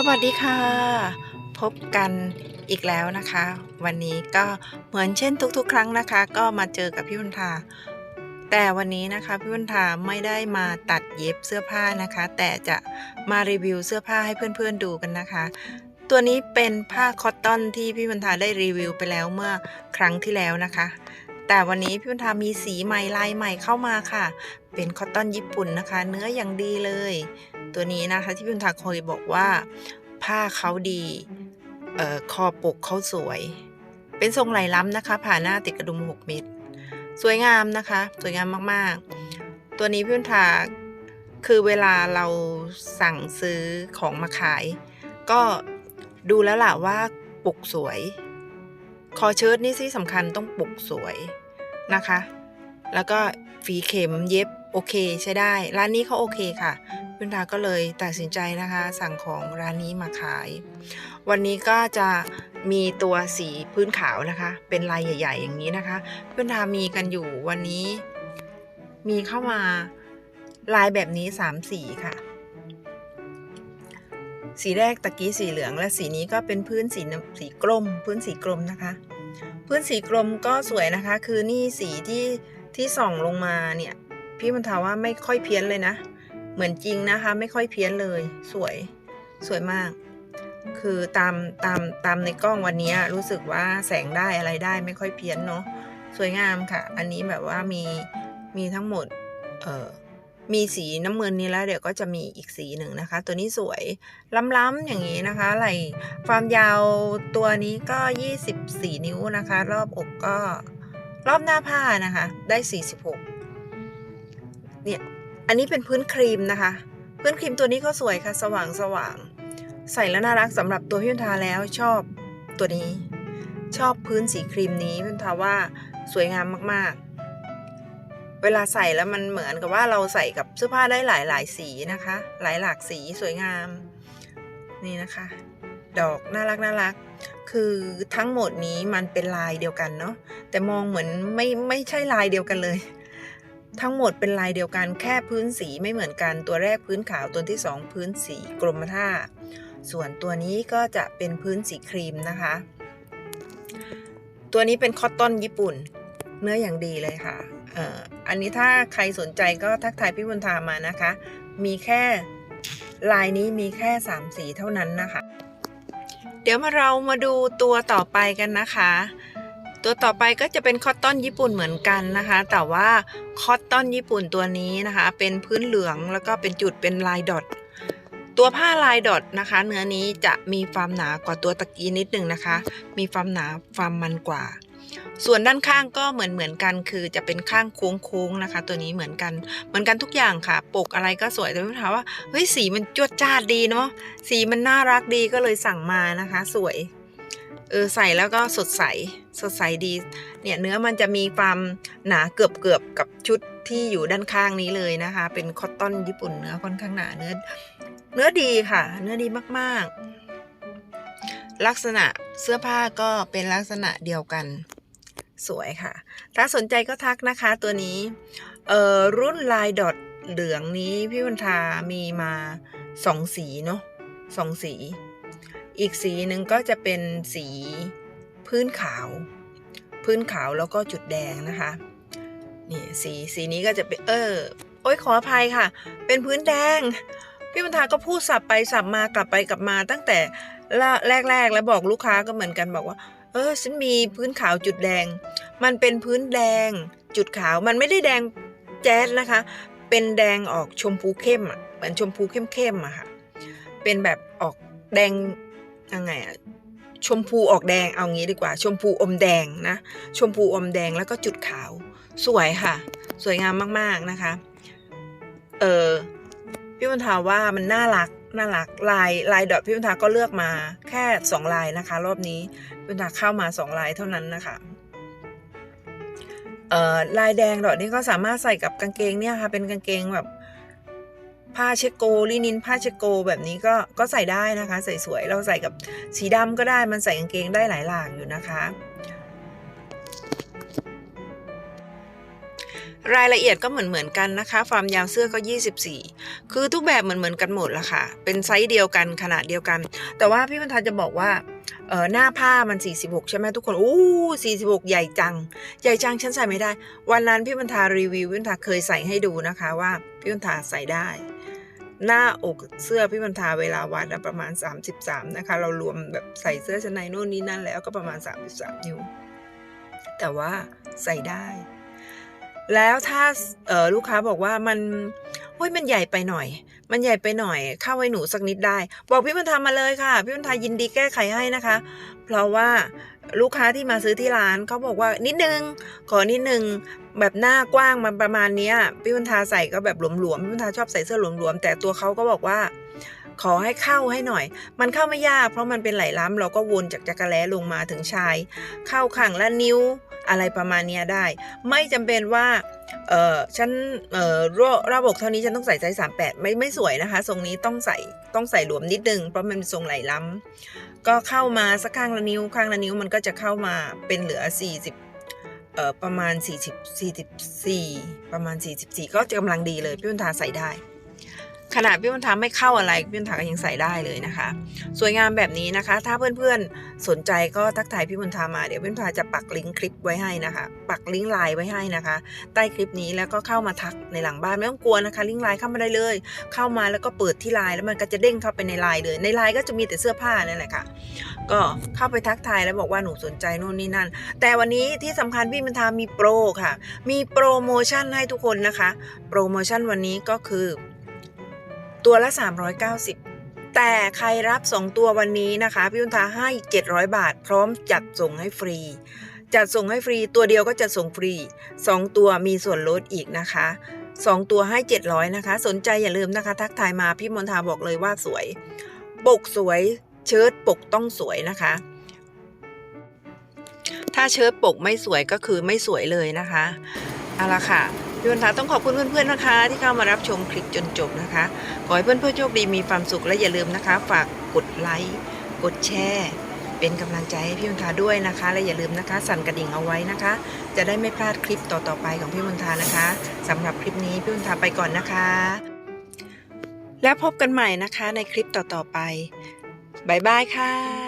สวัสดีค่ะ พบกันอีกแล้วนะคะ วันนี้ก็เหมือนเช่นทุกๆ ครั้งนะคะ ก็มาเจอกับพี่วันทา แต่วันนี้นะคะพี่วันทาไม่ได้มาตัดเย็บเสื้อผ้านะคะ แต่จะมารีวิวเสื้อผ้าให้เพื่อนๆดูกันนะคะ ตัวนี้เป็นผ้าคอตตอนที่พี่วันทาได้รีวิวไปแล้วเมื่อครั้งที่แล้วนะคะ แต่วันนี้พี่วันทามีสีใหม่ลายใหม่เข้ามาค่ะ เป็นคอตตอนญี่ปุ่นนะคะ เนื้ออย่างดีเลยตัวนี้นะคะที่พี่วันทาเคยบอกว่า ผ้าเขาดีออคอปกเขาสวย เป็นทรงไหลล้ำนะคะ ผ่าหน้าติดกระดุม 6 เม็ดสวยงามนะคะ สวยงามมากๆ ตัวนี้พี่นทาคือเวลาเราสั่งซื้อของมาขาย ก็ดูแล้วล่ะว่าปกสวย คอเชิ้ตนี่ที่สำคัญต้องปกสวยนะคะ แล้วก็ ฝีเข็มเย็บโอเคใช้ได้ ร้านนี้เขาโอเคค่ะพินดาก็เลยตัดสินใจนะคะ สั่งของร้านนี้มาขาย วันนี้ก็จะมีตัวสีพื้นขาวนะคะ เป็นลายใหญ่ ๆ อย่างนี้นะคะพินดามีกันอยู่วันนี้ มีเข้ามาลายแบบนี้สามสีค่ะ สีแรกตะกี้สีเหลือง และสีนี้ก็เป็นพื้นสีสีกลม พื้นสีกลมนะคะ พื้นสีกลมก็สวยนะคะ คือนี่สีที่ ที่ส่องลงมาเนี่ย พี่มันทาว่าไม่ค่อยเพี้ยนเลยนะ เหมือนจริงนะคะ ไม่ค่อยเพี้ยนเลย สวยสวยมาก คือตามตามตามในกล้องวันนี้รู้สึกว่าแสงได้อะไรได้ไม่ค่อยเพี้ยนเนาะสวยงามค่ะ อันนี้แบบว่ามีมีทั้งหมดเอ่อมีสีน้ำเงินนี้แล้วเดี๋ยวก็จะมีอีกสีหนึ่งนะคะ ตัวนี้สวยล้ำๆอย่างนี้นะคะไหลความยาวตัวนี้ก็ 24 นิ้วนะคะ รอบอกก็ รอบหน้าผ้านะคะ ได้ 46 เนี่ย อันนี้เป็นพื้นครีมนะคะ พื้นครีมตัวนี้ก็สวยค่ะ สว่างสว่าง ใส่แล้วน่ารักสำหรับตัวพี่พันธาแล้วชอบตัวนี้ ชอบพื้นสีครีมนี้พี่พันธาว่าสวยงามมากๆ เวลาใส่แล้วมันเหมือนกับว่าเราใส่กับเสื้อผ้าได้หลายหลายสีนะคะ หลายหลากสีสวยงาม นี่นะคะ ดอกน่ารักน่ารัก คือทั้งหมดนี้มันเป็นลายเดียวกันเนาะแต่มองเหมือนไม่ไม่ใช่ลายเดียวกันเลย ทั้งหมดเป็นลายเดียวกัน แค่พื้นสีไม่เหมือนกันตัวแรกพื้นขาวตัวที่สองพื้นสีกรมท่า ส่วนตัวนี้ก็จะเป็นพื้นสีครีมนะคะ ตัวนี้เป็นคอตตอนญี่ปุ่น เนื้ออย่างดีเลยค่ะเอ่ออันนี้ถ้าใครสนใจก็ทักทายพี่บุญธามานะคะ มีแค่ลายนี้มีแค่สามสีเท่านั้นนะคะ ดี๋ยวมาเรามาดูตัวต่อไปกันนะคะ ตัวต่อไปก็จะเป็นคอตตอนญี่ปุ่นเหมือนกันนะคะ แต่ว่าคอตตอนญี่ปุ่นตัวนี้นะคะ เป็นพื้นเหลืองแล้วก็เป็นจุดเป็นลายดอทตัวผ้าลายดอทนะคะ เนื้อนี้จะมีความหนากว่าตัวตะกี้นิดหนึ่งนะคะ มีความหนาความมันกว่า ส่วนด้านข้างก็เหมือนเหมือนกัน คือจะเป็นข้างโค้งๆนะคะ ตัวนี้เหมือนกัน เหมือนกันทุกอย่างค่ะ ปกอะไรก็สวยแต่พี่ถามว่าเฮ้ยสีมันจวดจ้าดดีเนาะสีมันน่ารักดีก็เลยสั่งมานะคะ สวยเออใส่แล้วก็สดใสสดใสดี เนี่ยเนื้อมันจะมีความหนาเกือบเกือบกับชุดที่อยู่ด้านข้างนี้เลยนะคะ เป็นคอตตอนญี่ปุ่นเนื้อค่อนข้างหนาเนื้อ เนื้อดีค่ะ เนื้อดีมากๆ ลักษณะเสื้อผ้าก็เป็นลักษณะเดียวกัน สวยค่ะ ถ้าสนใจก็ทักนะคะตัวนี้เอ่อรุ่นลายดอทเหลืองนี้พี่วันทามีมาสองสีเนาะสองสี อีกสีหนึ่งก็จะเป็นสีพื้นขาว พื้นขาวแล้วก็จุดแดงนะคะนี่สีสีนี้ก็จะเป็นเออโอ้ยขออภัยค่ะ เป็นพื้นแดง พี่บรรทาก็พูดสับไปสับมากลับไปกลับมาตั้งแต่แรกๆแล้วบอกลูกค้าก็เหมือนกันบอกว่า เออ ฉันมีพื้นขาวจุดแดง มันเป็นพื้นแดง จุดขาว มันไม่ได้แดงแจ๊ดนะคะ เป็นแดงออกชมพูเข้มอะ เหมือนชมพูเข้มๆอะค่ะ เป็นแบบออกแดงยังไงอะชมพูออกแดง เอางี้ดีกว่า ชมพูอมแดงนะ ชมพูอมแดงแล้วก็จุดขาว สวยค่ะ สวยงามมากๆนะคะ เออพี่บุญทาว่ามันน่ารัก น่ารักลายลายดอกพี่บุญทาก็เลือกมาแค่สองลายนะคะ รอบนี้พี่บุญทาเข้ามาสองลายเท่านั้นนะคะเอ่อลายแดงดอกนี้ก็สามารถใส่กับกางเกงเนี่ยค่ะเป็นกางเกงแบบผ้าเชโกลินินผ้าเชโกแบบนี้ก็ก็ใส่ได้นะคะ ใส่สวยเราใส่กับสีดำก็ได้มันใส่กางเกงได้หลายหลากอยู่นะคะ รายละเอียดก็เหมือนเหมือนๆกันนะคะ ความยาวเสื้อก็ 24 คือทุกแบบเหมือนเหมือนๆกันหมดละค่ะ เป็นไซส์เดียวกันขนาดเดียวกัน แต่ว่าพี่บรรทาจะบอกว่าเออหน้าผ้ามัน 46 ใช่ไหมทุกคนอู้46 ใหญ่จัง ใหญ่จังฉันใส่ไม่ได้ วันนั้นพี่บรรทารีวิวพี่บรรทาเคยใส่ให้ดูนะคะว่าพี่บรรทาใส่ได้ หน้าอกเสื้อพี่บรรทาเวลาวัดประมาณ 33 นะคะ เรารวมแบบใส่เสื้อชั้นในโน่นนี่นั่นแล้วก็ประมาณ 33 นิ้ว แต่ว่าใส่ได้ แล้วถ้าเออลูกค้าบอกว่ามันเฮ้ยมันใหญ่ไปหน่อย มันใหญ่ไปหน่อย เข้าไว้หนูสักนิดได้ บอกพี่บรรทามาเลยค่ะ พี่บรรทายินดีแก้ไขให้นะคะ เพราะว่าลูกค้าที่มาซื้อที่ร้านเขาบอกว่านิดนึง ขอนิดนึง แบบหน้ากว้างมันประมาณนี้พี่บรรทาใส่ก็แบบหลวมๆพี่บรรทาชอบใส่เสื้อหลวมๆแต่ตัวเขาก็บอกว่า ขอให้เข้าให้หน่อย มันเข้าไม่ยาก เพราะมันเป็นไหลล้ำเราก็วนจากจักรแล้ลงมาถึงชาย เข้าข้างละนิ้ว อะไรประมาณนี้ได้ ไม่จำเป็นว่าเออฉันเออระระบบเท่านี้ฉันต้องใส่ไซส์สามแปดไม่ไม่สวยนะคะ ทรงนี้ต้องใส่ต้องใส่หลวมนิดนึง เพราะมันเป็นทรงไหลล้ำก็เข้ามาสักข้างละนิ้วข้างละนิ้วมันก็จะเข้ามาเป็นเหลือ 40เออประมาณ 40 44 ประมาณ 44 ก็จะกำลังดีเลยพี่บุญทาใส่ได้ ขนาดพี่บุญทาไม่เข้าอะไรพี่บุญทาก็ยังใส่ได้เลยนะคะ สวยงามแบบนี้นะคะ ถ้าเพื่อนๆสนใจก็ทักทายพี่บุญทามาเดี๋ยวพี่บุญทาจะปักลิงก์คลิปไว้ให้นะคะ ปักลิงก์ไลน์ไว้ให้นะคะ ใต้คลิปนี้แล้วก็เข้ามาทักในหลังบ้านไม่ต้องกลัวนะคะ ลิงก์ไลน์เข้ามาได้เลย เข้ามาแล้วก็เปิดที่ไลน์แล้วมันก็จะเด้งเข้าไปในไลน์เลย ในไลน์ก็จะมีแต่เสื้อผ้านั่นแหละค่ะก็เข้าไปทักทายแล้วบอกว่าหนูสนใจโน่นนี่นั่น แต่วันนี้ที่สำคัญพี่มันทามีโปรค่ะ มีโปรโมชั่นให้ทุกคนนะคะ โปรโมชั่นวันนี้ก็คือ ตัวละ 390 แต่ใครรับ 2 ตัววันนี้นะคะพี่บุญทาให้ 700 บาท พร้อมจัดส่งให้ฟรี จัดส่งให้ฟรีตัวเดียวก็จะส่งฟรี 2 ตัวมีส่วนลดอีกนะคะ2ตัวให้ 700 นะคะ สนใจอย่าลืมนะคะ ทักทายมาพี่มนทาบอกเลยว่าสวย ปกสวยเชิ้ตปกต้องสวยนะคะ ถ้าเชิ้ตปกไม่สวยก็คือไม่สวยเลยนะคะเอาละค่ะ พี่วันทาต้องขอบคุณเพื่อนๆนะคะ ที่เข้ามารับชมคลิปจนจบนะคะ ขอให้เพื่อนๆโชคดีมีความสุขและอย่าลืมนะคะ ฝากกดไลค์กดแชร์เป็นกำลังใจให้พี่วันทาด้วยนะคะ และอย่าลืมนะคะ สั่นกระดิ่งเอาไว้นะคะ จะได้ไม่พลาดคลิปต่อๆไปของพี่วันทานะคะสำหรับคลิปนี้พี่วันทาไปก่อนนะคะ แล้วพบกันใหม่นะคะในคลิปต่อๆไปบายบายค่ะ